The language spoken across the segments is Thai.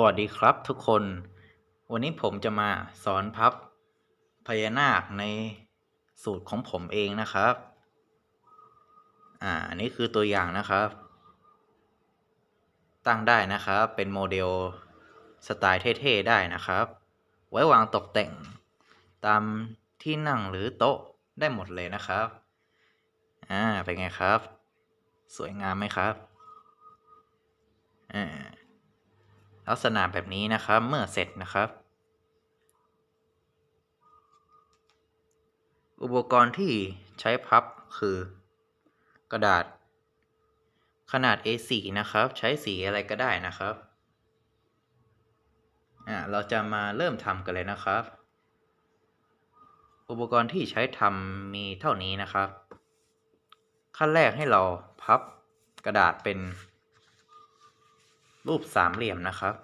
สวัสดีครับทุกคน วันนี้ผมจะมาสอนพับพญานาคในสูตรของผมเองนะครับ อ่าอันนี้คือตัวอย่างนะครับ ตั้งได้นะครับ เป็นโมเดลสไตล์เท่ๆได้นะครับ ไว้วางตกแต่งตามที่นั่งหรือโต๊ะได้หมดเลยนะครับ อ่า เป็นไงครับ สวยงามไหมครับ อ่า ลักษณะแบบนี้นะครับเมื่อเสร็จนะครับ อุปกรณ์ที่ใช้พับคือกระดาษ ขนาด A4 นะครับ ใช้สีอะไรก็ได้นะครับอ่าเราจะมาเริ่มทำกันเลยนะครับ อุปกรณ์ที่ใช้ทำมีเท่านี้นะครับ ขั้นแรกให้เราพับกระดาษเป็น รูปสามเหลี่ยมนะครับ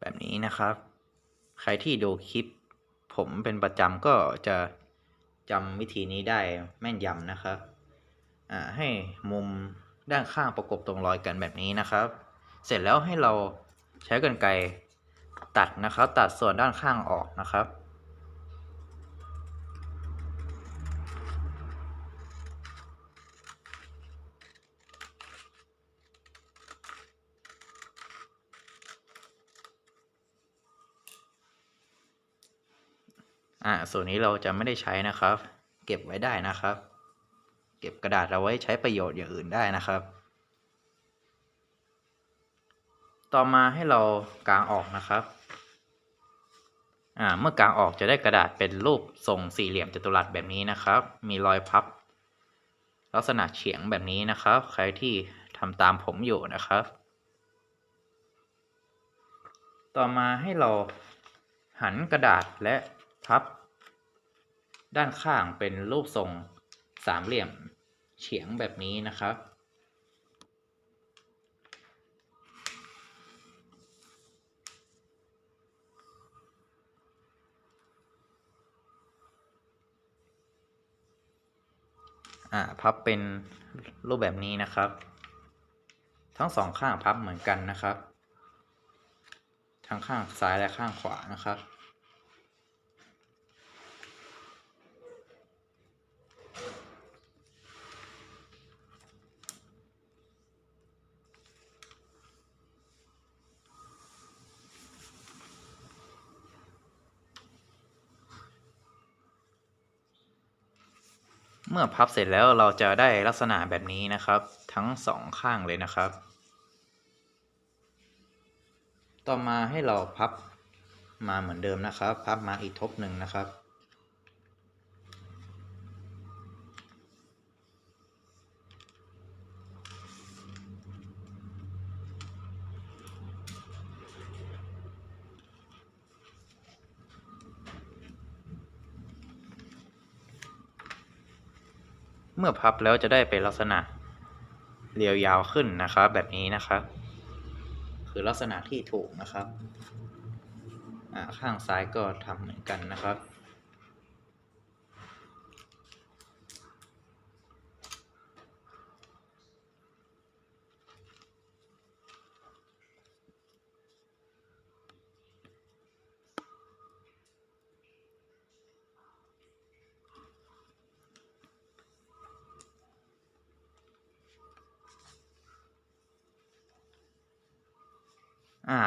แบบนี้นะครับ ใครที่ดูคลิป ผมเป็นประจำก็จะจำวิธีนี้ได้แม่นยำนะครับ อ่า ให้มุม ด้านข้างประกบตรงรอยกันแบบนี้นะครับ เสร็จแล้วให้เราใช้กรรไกรตัดนะครับ ตัดส่วนด้านข้างออกนะครับ อ่าส่วนนี้เราจะไม่ได้ใช้นะครับ เก็บไว้ได้นะครับ ก็บกระดาษเอาไว้ใช้ประโยชน์อย่างอื่นได้นะครับ ต่อมาให้เรากางออกนะครับอ่าเมื่อกางออกจะได้กระดาษเป็นรูปทรงสี่เหลี่ยมจัตุรัสแบบนี้นะครับ มีรอยพับ ลักษณะเฉียงแบบนี้นะครับ ใครที่ทำตามผมอยู่นะครับ ต่อมาให้เราหันกระดาษและพับ ด้านข้างเป็นรูปทรงสามเหลี่ยม เฉียงแบบนี้นะครับ อ่าพับเป็นรูปแบบนี้นะครับ ทั้งสองข้างพับเหมือนกันนะครับ ทั้งข้างซ้ายและข้างขวานะครับ เมื่อพับเสร็จแล้วเราจะได้ลักษณะแบบนี้นะครับ ทั้งสองข้างเลยนะครับ ต่อมาให้เราพับมาเหมือนเดิมนะครับ พับมาอีกทบหนึ่งนะครับ มื่อพับแล้วจะได้เป็นลักษณะเรียวยาวขึ้นนะครับ แบบนี้นะครับ คือลักษณะที่ถูกนะครับข้างซ้ายก็ทำเหมือนกันนะครับ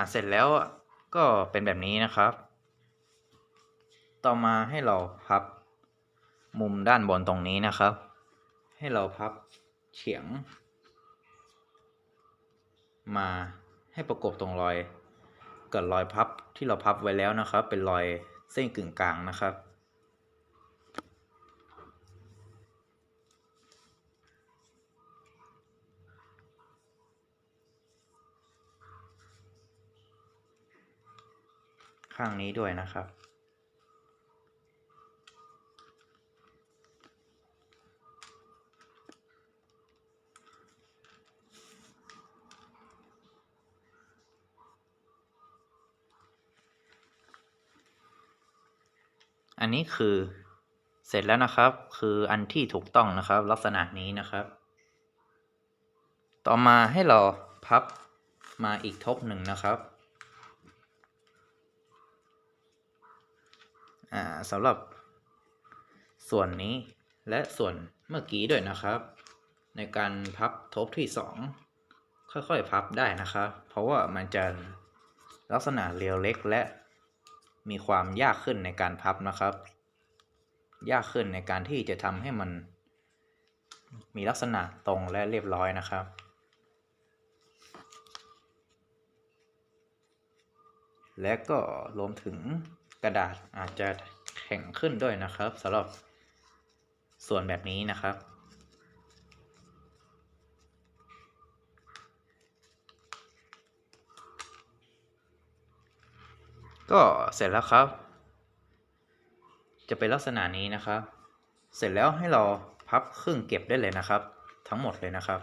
เสร็จแล้วก็เป็นแบบนี้นะครับ ต่อมาให้เราพับมุมด้านบนตรงนี้นะครับ ให้เราพับเฉียง มาให้ประกบตรงรอย เกิดรอยพับที่เราพับไว้แล้วนะครับ เป็นรอยเส้นกึ่งกลางนะครับ ข้างนี้ด้วยนะครับ อันนี้คือเสร็จแล้วนะครับ คืออันที่ถูกต้องนะครับ ลักษณะนี้นะครับ ต่อมาให้เราพับมาอีกทบหนึ่งนะครับ อ่าสำหรับส่วนนี้และส่วนเมื่อกี้ด้วยนะครับ ในการพับทบที่สองค่อยๆพับได้นะครับ เพราะว่ามันจะลักษณะเรียวเล็กและมีความยากขึ้นในการพับนะครับ ยากขึ้นในการที่จะทำให้มัน มีลักษณะตรงและเรียบร้อยนะครับและก็รวมถึง กระดาษอาจจะแข็งขึ้นด้วยนะครับสำหรับส่วนแบบนี้นะครับ ก็เสร็จแล้วครับ จะเป็นลักษณะนี้นะครับ เสร็จแล้วให้เราพับครึ่งเก็บได้เลยนะครับ ทั้งหมดเลยนะครับ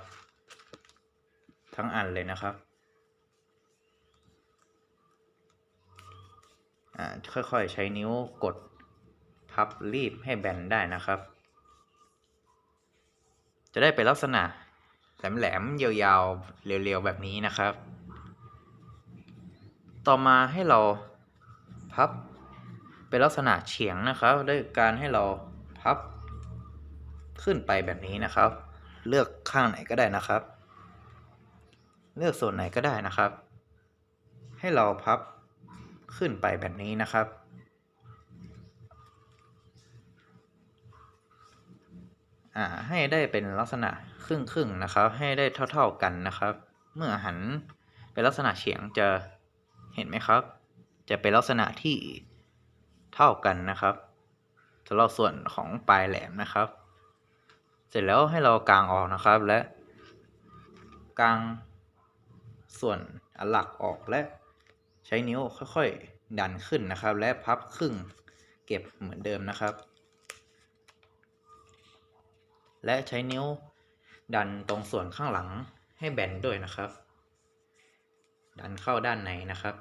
ทั้งอันเลยนะครับ อ่า ค่อยๆ ใช้นิ้วกดพับรีบให้แบนได้นะครับ จะได้เป็นลักษณะแหลมๆยาวๆ เรียวๆ แบบนี้นะครับ ต่อมาให้เราพับเป็นลักษณะเฉียงนะครับ ด้วยการให้เราพับขึ้นไปแบบนี้นะครับ เลือกข้างไหนก็ได้นะครับ เลือกส่วนไหนก็ได้นะครับ ให้เราพับ ขึ้นไปแบบนี้นะครับอ่าให้ได้เป็นลักษณะครึ่งครึ่งๆนะครับ ให้ได้เท่า ๆกันนะครับ เมื่อหันเป็นลักษณะเฉียงจะเห็นไหมครับ จะเป็นลักษณะที่เท่ากันนะครับสำหรับส่วนของปลายแหลมนะครับ เสร็จแล้วให้เรากางออกนะครับและกางส่วนหลักออกและ ใช้นิ้วค่อยๆ ดันขึ้นนะครับ และพับครึ่งเก็บเหมือนเดิมนะครับ และใช้นิ้วดันตรงส่วนข้างหลังให้แบนด้วยนะครับ ดันเข้าด้านในนะครับ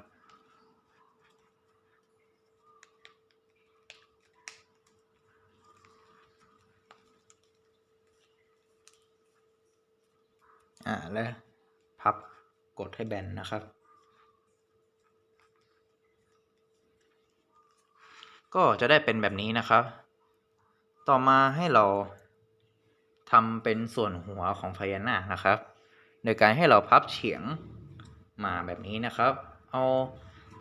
อ่า และพับกดให้แบนนะครับ ก็จะได้เป็นแบบนี้นะครับ ต่อมาให้เราทำเป็นส่วนหัวของพญานาคนะครับ โดยการให้เราพับเฉียงมาแบบนี้นะครับ เอา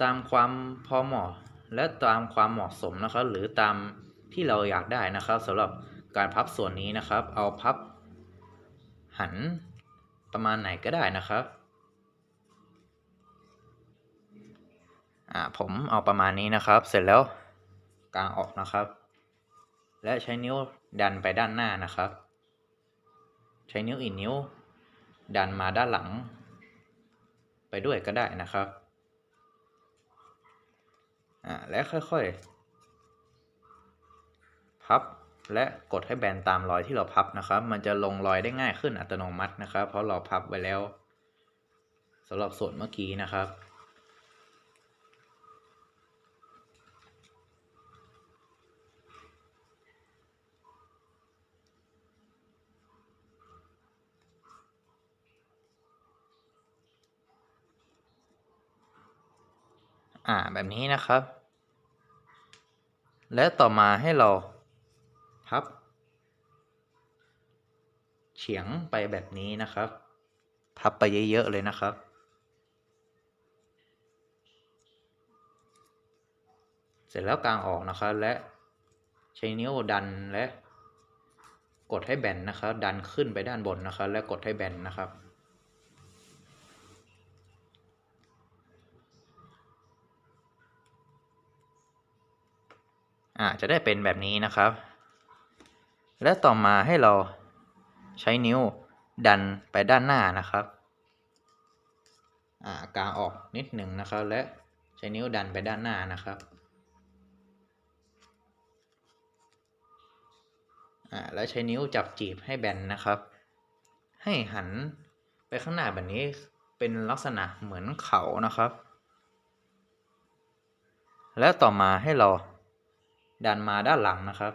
ตามความพอเหมาะและตามความเหมาะสมนะครับ หรือตามที่เราอยากได้นะครับสำหรับการพับส่วนนี้นะครับ เอาพับหันประมาณไหนก็ได้นะครับอ่าผมเอาประมาณนี้นะครับ เสร็จแล้ว กลางออกนะครับ และใช้นิ้วดันไปด้านหน้านะครับ ใช้นิ้วอีกนิ้ว ดันมาด้านหลัง ไปด้วยก็ได้นะครับอ่าและค่อยๆ พับและกดให้แบนตามรอยที่เราพับนะครับ มันจะลงรอยได้ง่ายขึ้นอัตโนมัตินะครับ เพราะเราพับไว้แล้วสำหรับส่วนเมื่อกี้นะครับ อ่าแบบนี้นะครับ และต่อมาให้เราพับ เฉียงไปแบบนี้นะครับ พับไปเยอะๆเลยนะครับ เสร็จแล้วกางออกนะครับ และใช้นิ้วดันและ กดให้แบนนะครับ ดันขึ้นไปด้านบนนะครับ และกดให้แบนนะครับ อ่าจะได้เป็นแบบนี้นะครับ และต่อมาให้เราใช้นิ้วดันไปด้านหน้านะครับอ่ากางออกนิดหนึ่งนะครับ และใช้นิ้วดันไปด้านหน้านะครับอ่าแล้วใช้นิ้วจับจีบให้แบนนะครับ ให้หันไปข้างหน้าแบบนี้เป็นลักษณะเหมือนเขานะครับ แล้วต่อมาให้เรา ดันมาด้านหลังนะครับ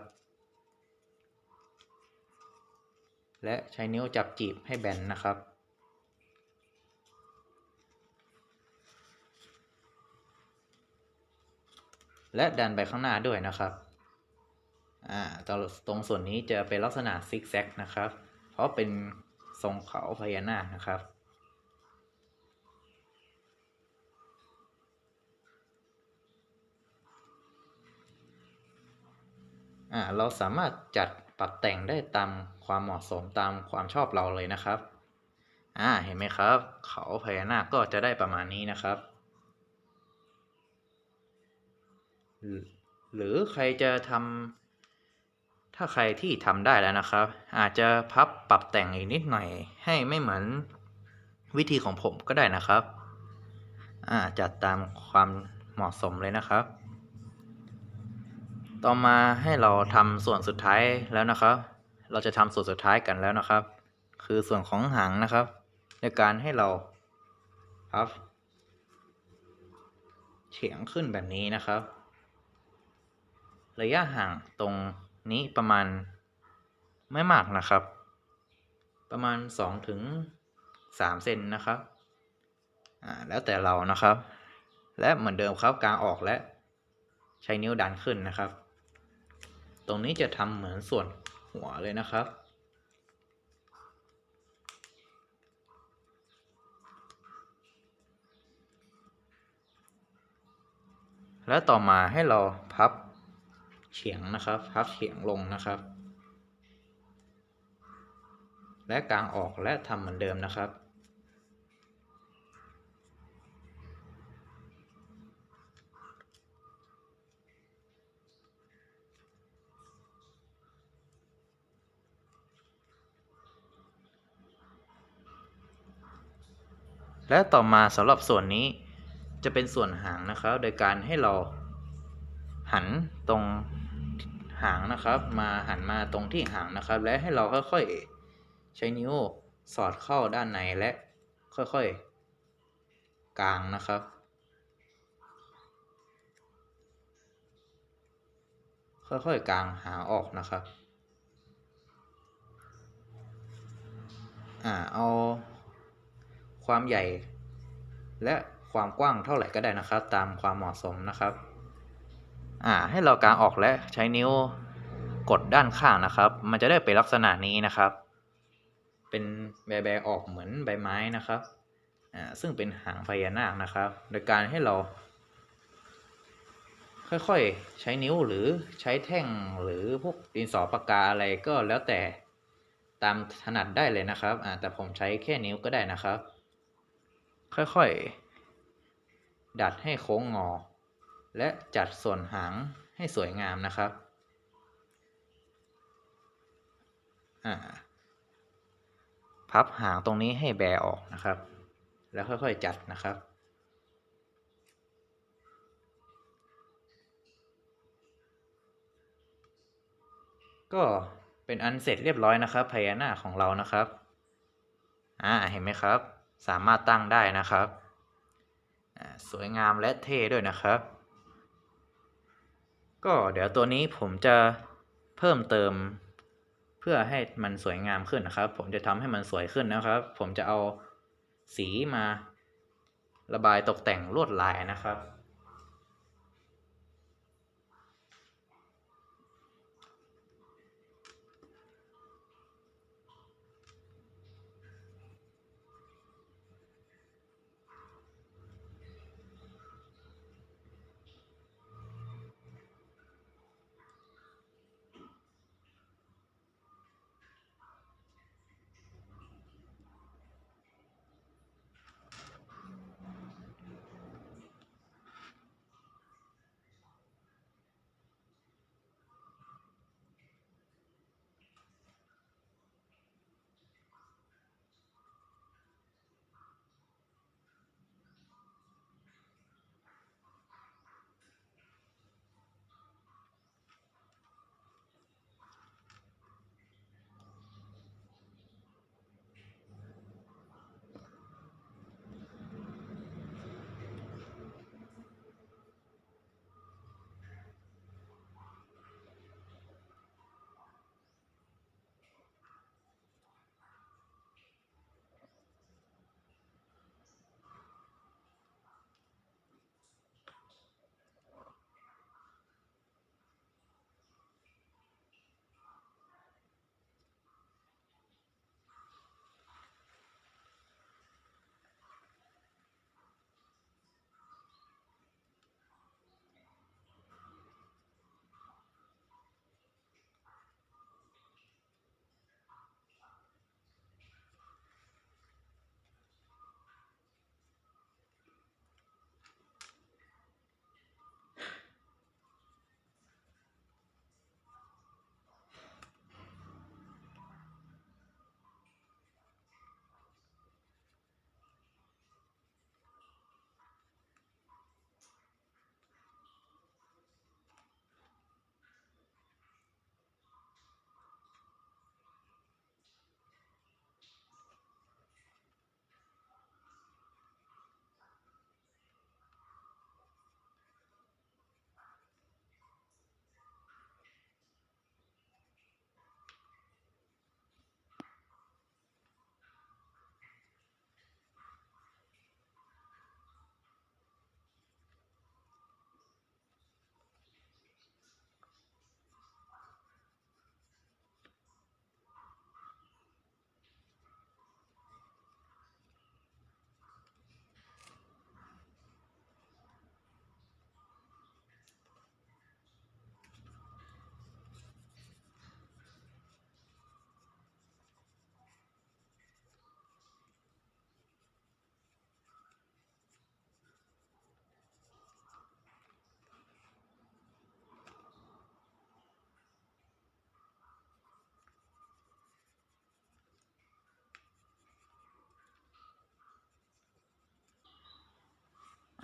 และใช้นิ้วจับจีบให้แบนนะครับ และดันไปข้างหน้าด้วยนะครับอ่าตรงตรงส่วนนี้จะเป็นลักษณะซิกแซกนะครับ เพราะเป็นทรงเขาพญานาคนะครับ เราสามารถจัดปรับแต่งได้ตามความเหมาะสมตามความชอบเราเลยนะครับอ่าเห็นไหมครับ เขาพญานาคก็จะได้ประมาณนี้นะครับหรือหรือใครจะทำถ้าใครที่ทำได้แล้วนะครับ อาจจะพับปรับแต่งอีกนิดหน่อยให้ไม่เหมือนวิธีของผมก็ได้นะครับ อ่าจัดตามความเหมาะสมเลยนะครับ ต่อมาให้เราทำส่วนสุดท้ายแล้วนะครับ เราจะทำส่วนสุดท้ายกันแล้วนะครับ คือส่วนของหางนะครับ ในการให้เราพับเฉียงขึ้นแบบนี้นะครับ ระยะห่างตรงนี้ประมาณไม่มากนะครับ ประมาณ2ถึง3เซนนะครับอ่าแล้วแต่เรานะครับ และเหมือนเดิมครับกลางออกและใช้นิ้วดันขึ้นนะครับ ตรงนี้จะทำเหมือนส่วนหัวเลยนะครับ แล้วต่อมาให้เราพับเฉียงนะครับ พับเฉียงลงนะครับ และกางออกและทำเหมือนเดิมนะครับ และต่อมาสำหรับส่วนนี้จะเป็นส่วนหางนะครับ โดยการให้เราหันตรงหางนะครับ มาหันมาตรงที่หางนะครับ และให้เราค่อยๆ ใช้นิ้วสอดเข้าด้านในและค่อยๆ กลางนะครับ ค่อยๆ กลางหางออกนะครับ อ่าเอา ความใหญ่ และความกว้างเท่าไหร่ก็ได้นะครับ ตามความเหมาะสมนะครับ อ่า ให้เรากางออกและใช้นิ้วกดด้านข้างนะครับ มันจะได้เป็นลักษณะนี้นะครับ เป็นแบๆออกเหมือนใบไม้นะครับอ่าซึ่งเป็นหางพญานาคนะครับ โดยการให้เรา ค่อยๆ ใช้นิ้วหรือใช้แท่งหรือพวกดินสอปากกาอะไรก็แล้วแต่ตามถนัดได้เลยนะครับอ่าแต่ผมใช้แค่นิ้วก็ได้นะครับ ค่อยๆ ดัดให้โค้งงอ และจัดส่วนหางให้สวยงามนะครับอ่าพับหางตรงนี้ให้แบออกนะครับ แล้วค่อยๆจัดนะครับ ก็เป็นอันเสร็จเรียบร้อยนะครับพญานาคของเรานะครับ อ่า เห็นไหมครับ สามารถตั้งได้นะครับ สวยงามและเท่ด้วยนะครับ ก็เดี๋ยวตัวนี้ผมจะเพิ่มเติม เพื่อให้มันสวยงามขึ้นนะครับ ผมจะทำให้มันสวยขึ้นนะครับ ผมจะเอาสีมาระบายตกแต่งลวดลายนะครับ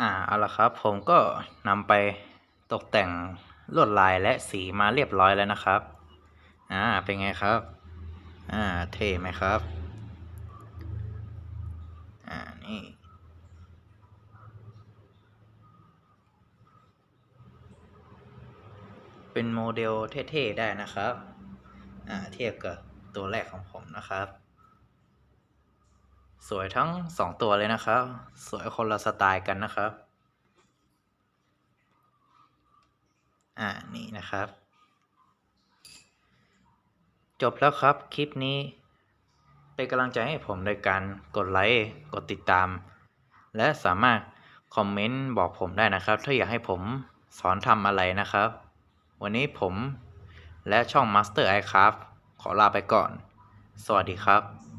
อ่าเอาละครับผมก็นำไปตกแต่งลวดลายและสีมาเรียบร้อยแล้วนะครับ อ่า เป็นไงครับ อ่า เท่ไหมครับ อ่า นี่ เป็นโมเดลเท่ๆได้นะครับ อ่า เทียบกับตัวแรกของผมนะครับ สวยทั้งสองตัวเลยนะครับ สวยคนละสไตล์กันนะครับ อ่า นี่นะครับ จบแล้วครับคลิปนี้ เป็นกำลังใจให้ผมโดยการกดไลค์ กดติดตาม และสามารถคอมเมนต์บอกผมได้นะครับ ถ้าอยากให้ผมสอนทำอะไรนะครับ วันนี้ผมและช่อง Master iCraft ขอลาไปก่อน สวัสดีครับ